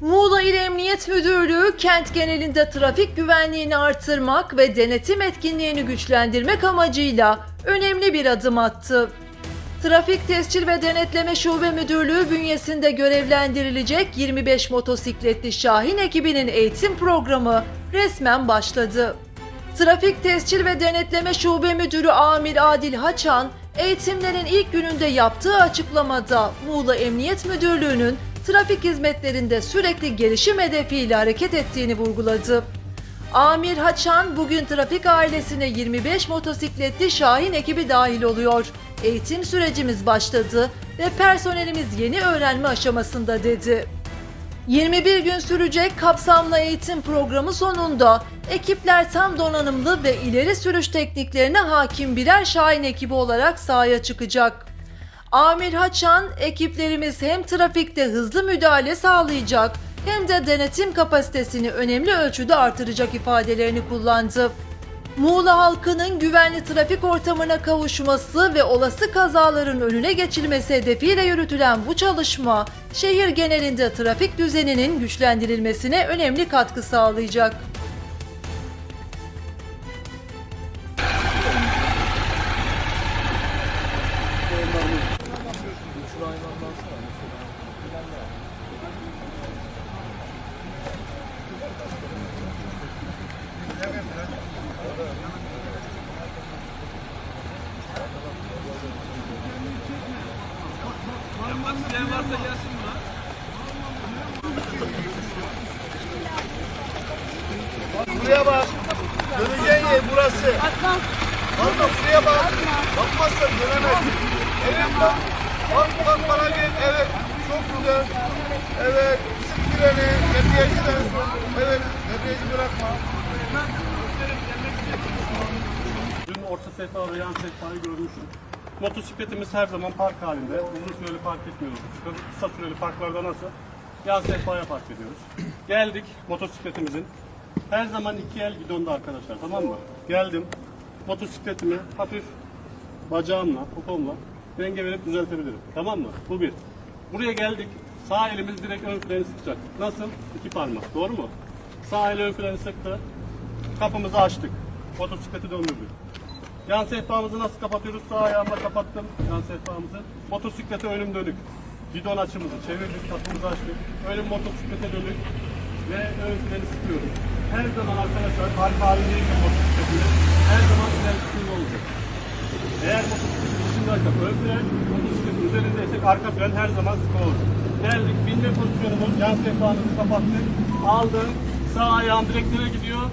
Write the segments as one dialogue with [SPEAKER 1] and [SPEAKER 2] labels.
[SPEAKER 1] Muğla İl Emniyet Müdürlüğü kent genelinde trafik güvenliğini artırmak ve denetim etkinliğini güçlendirmek amacıyla önemli bir adım attı. Trafik Tescil ve Denetleme Şube Müdürlüğü bünyesinde görevlendirilecek 25 motosikletli Şahin ekibinin eğitim programı resmen başladı. Trafik Tescil ve Denetleme Şube Müdürü Amir Adil Haçan, eğitimlerin ilk gününde yaptığı açıklamada Muğla Emniyet Müdürlüğü'nün trafik hizmetlerinde sürekli gelişim hedefiyle hareket ettiğini vurguladı. Amir Haçan bugün trafik ailesine 25 motosikletli Şahin ekibi dahil oluyor. Eğitim sürecimiz başladı ve personelimiz yeni öğrenme aşamasında dedi. 21 gün sürecek kapsamlı eğitim programı sonunda ekipler tam donanımlı ve ileri sürüş tekniklerine hakim birer Şahin ekibi olarak sahaya çıkacak. Amir Haçan, ekiplerimiz hem trafikte hızlı müdahale sağlayacak hem de denetim kapasitesini önemli ölçüde artıracak ifadelerini kullandı. Muğla halkının güvenli trafik ortamına kavuşması ve olası kazaların önüne geçilmesi hedefiyle yürütülen bu çalışma, şehir genelinde trafik düzeninin güçlendirilmesine önemli katkı sağlayacak.
[SPEAKER 2] Buraya bak. Döneceğin yer burası. Abla buraya bak. Bakmazsan dönemezsin. Evet bak. Bak bak bana bir. Evet. Çok güzel. Evet. Sık freni. Debriyajı da. Evet. Debriyajı bırakma.
[SPEAKER 3] Dün orta sehpa ve yan sehpayı görmüşüm. Motosikletimiz her zaman park halinde. Uzun süreli park etmiyoruz. Kısa süreli parklarda nasıl? Yan sehpaya park ediyoruz. Geldik motosikletimizin. Her zaman iki el gidonda arkadaşlar tamam mı? Geldim. Motosikletimi hafif bacağımla, popomla denge verip düzeltebilirim. Tamam mı? Bu bir. Buraya geldik. Sağ elimiz direkt ön freni sıkacak. Nasıl? İki parmak. Doğru mu? Sağ el ön freni sıktı. Kapımızı açtık. Motosikleti döndürdük. Yan sehpamızı nasıl kapatıyoruz? Sağ ayağımla kapattım yan sehpamızı. Motosiklete önüm dönük. Gidon açımızı çevirdik, kapımızı açtık. Önüm motosiklete dönük ve ön freni sıkıyoruz. Her zaman arkadaşlar park halindeyken motosikletinde her zaman fren sıkıntı olacak. Eğer motosikletin dışındaysak ön fren, motosikletin üzerindeysek arka fren her zaman sıkı olur. Geldik, binme pozisyonumuz, yan sehpamızı kapattık. Aldım, sağ ayağım direkt nereye gidiyor?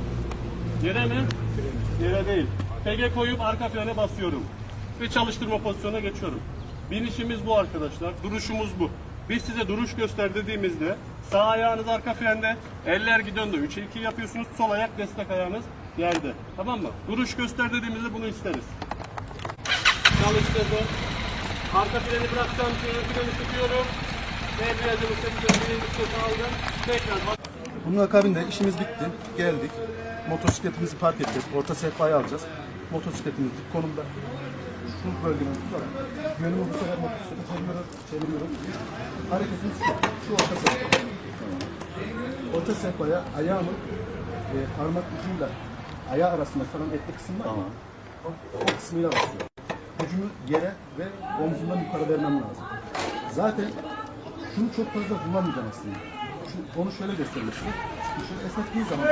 [SPEAKER 3] Yere mi? Yere değil. PG koyup arka frene basıyorum. Ve çalıştırma pozisyonuna geçiyorum. Binişimiz bu arkadaşlar. Duruşumuz bu. Biz size duruş göster dediğimizde sağ ayağınız arka frende, eller gidonda 3'e 2 yapıyorsunuz. Sol ayak destek ayağınız yerde. Tamam mı? Duruş göster dediğimizde bunu isteriz. Çalıştırdım. Arka freni bırakacağım. Şöyle freni tutuyorum. Debriyajımı çekiyorum. Birinci ses aldım. Tekrar bak.
[SPEAKER 4] Bunun akabinde işimiz bitti. Geldik. Motosikletimizi park edeceğiz. Orta sehpayı alacağız. Motosikletimiz dik konumda. Şu bölgeden tutarak yönümü bu sefer motosikleti çeviriyorum. çeviriyorum. Hareketimiz şu. Şu orta sehpa. Orta sehpaya ayağımı e, parmak ucuyla ayağı arasında kalan etli kısım var ya. O, o kısmıyla basıyorum. Gücümü yere ve omzumdan yukarı vermem lazım. Zaten şunu çok fazla kullanmayacağım aslında. Şu, onu şöyle göstermek istiyorum. Şöyle esnettiği zaman